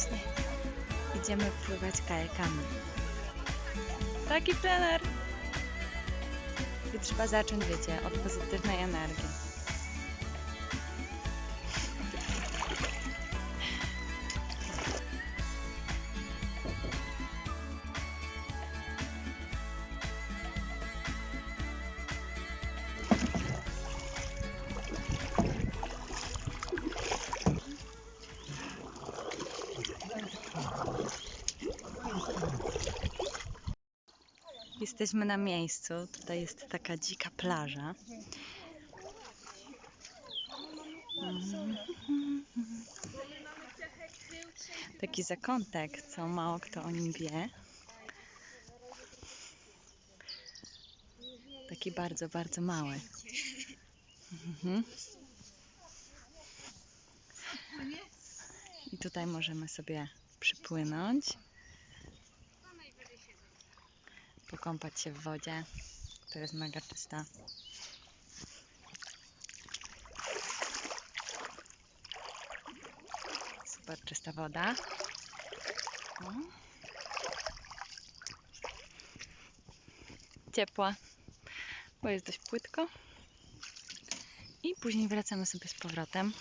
właśnie. Idziemy pływać kajakami. Taki plener. I trzeba zacząć, wiecie, od pozytywnej energii. Jesteśmy na miejscu. Tutaj jest taka dzika plaża. Taki zakątek, co mało kto o nim wie. Taki bardzo, bardzo mały. Mhm. I tutaj możemy sobie przypłynąć. Pokąpać się w wodzie, która jest mega czysta. Super czysta woda. O. Ciepła, bo jest dość płytko. I później wracamy sobie z powrotem.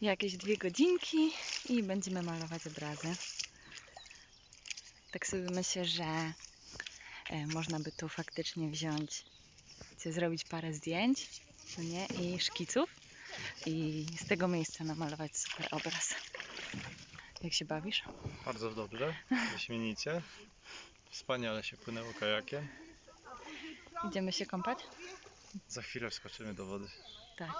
Jakieś dwie godzinki i będziemy malować obrazy tak sobie myślę, że e, można by tu faktycznie wziąć, chcę zrobić parę zdjęć, no nie, i szkiców i z tego miejsca namalować super obraz. Jak się bawisz? Bardzo dobrze, wyśmienicie. Wspaniale się płynęło kajakiem. Idziemy się kąpać? Za chwilę wskoczymy do wody. Tak.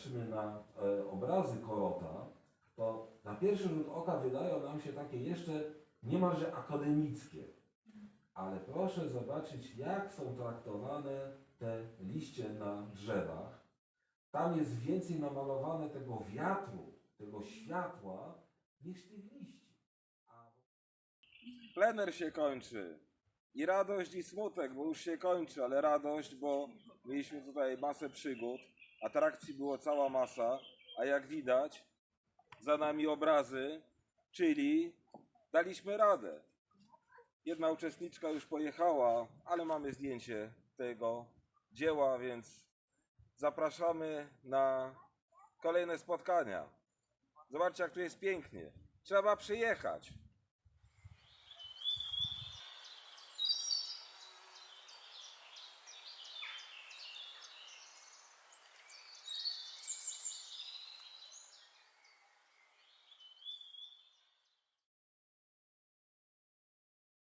Jak patrzymy na e, obrazy Korota, to na pierwszy rzut oka wydają nam się takie jeszcze niemalże akademickie. Ale proszę zobaczyć, jak są traktowane te liście na drzewach. Tam jest więcej namalowane tego wiatru, tego światła, niż tych liści. A... Plener się kończy. I radość i smutek, bo już się kończy, ale radość, bo mieliśmy tutaj masę przygód. Atrakcji było cała masa, a jak widać, za nami obrazy, czyli daliśmy radę. Jedna uczestniczka już pojechała, ale mamy zdjęcie tego dzieła, więc zapraszamy na kolejne spotkania. Zobaczcie, jak tu jest pięknie. Trzeba przyjechać.